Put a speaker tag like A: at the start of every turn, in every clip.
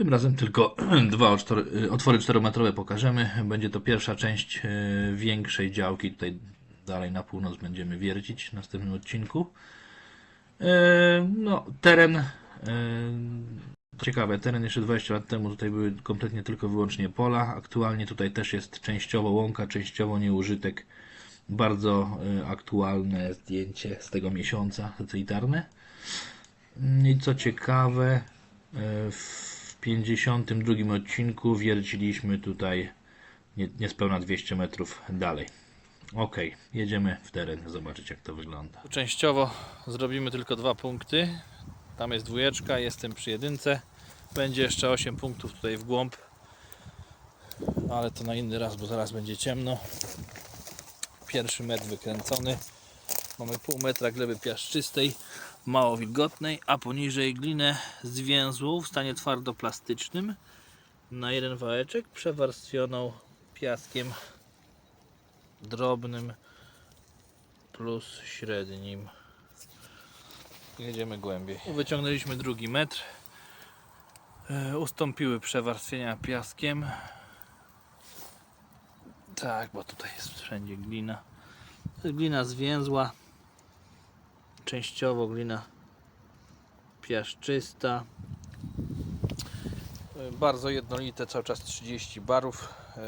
A: Tym razem tylko dwa ocztor- otwory 4-metrowe pokażemy. Będzie to pierwsza część e, większej działki. Tutaj dalej na północ będziemy wiercić w następnym odcinku. E, No, teren. Ciekawe, teren jeszcze 20 lat temu tutaj były kompletnie tylko wyłącznie pola. Aktualnie tutaj też jest częściowo łąka, częściowo nieużytek. Bardzo aktualne zdjęcie z tego miesiąca satelitarne. Mm, I co ciekawe, w 52 odcinku wierciliśmy tutaj nie- niespełna 200 metrów dalej. Ok, jedziemy w teren zobaczyć jak to wygląda.
B: Częściowo zrobimy tylko dwa punkty. Tam jest dwójeczka, jestem przy jedynce. Będzie jeszcze 8 punktów tutaj w głąb. Ale to na inny raz, bo zaraz będzie ciemno. Pierwszy metr wykręcony. Mamy pół metra gleby piaszczystej, mało wilgotnej, a poniżej glinę zwięzłą w stanie twardoplastycznym na jeden wałeczek przewarstwioną piaskiem drobnym plus średnim. Jedziemy głębiej. Wyciągnęliśmy drugi metr. E, Ustąpiły przewarstwienia piaskiem. Tak, bo tutaj jest wszędzie glina. Glina zwięzła. Częściowo glina piaszczysta. Bardzo jednolite, cały czas 30 barów. E,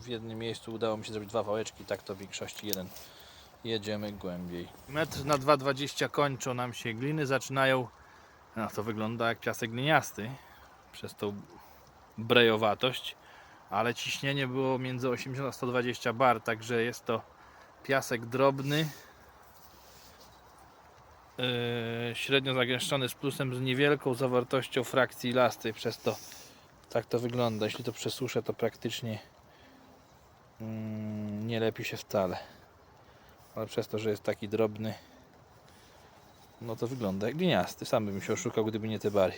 B: W jednym miejscu udało mi się zrobić dwa wałeczki, tak to w większości jeden. Jedziemy głębiej. Metr na 2,20 kończą nam się gliny, zaczynają. No to wygląda jak piasek gliniasty przez tą brejowatość, ale ciśnienie było między 80 a 120 bar, także jest to piasek drobny. Yy, średnio zagęszczony z plusem z niewielką zawartością frakcji lastej, przez to tak to wygląda. Jeśli to przesuszę, to praktycznie mm, nie lepi się wcale ale przez to, że jest taki drobny, no to wygląda jak gliniasty. Sam bym się oszukał, gdyby nie te bary.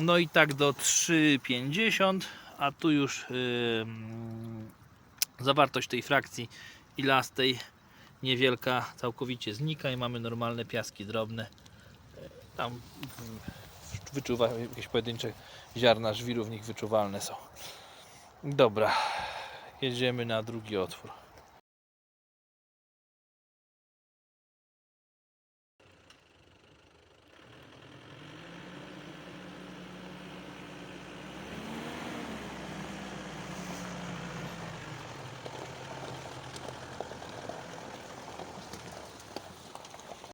B: No i tak do 3,50, a tu już yy, zawartość tej frakcji ilastej niewielka całkowicie znika i mamy normalne piaski drobne. Tam mm, wyczuwa jakieś pojedyncze ziarna żwiru w nich wyczuwalne są. Dobra, jedziemy na drugi otwór.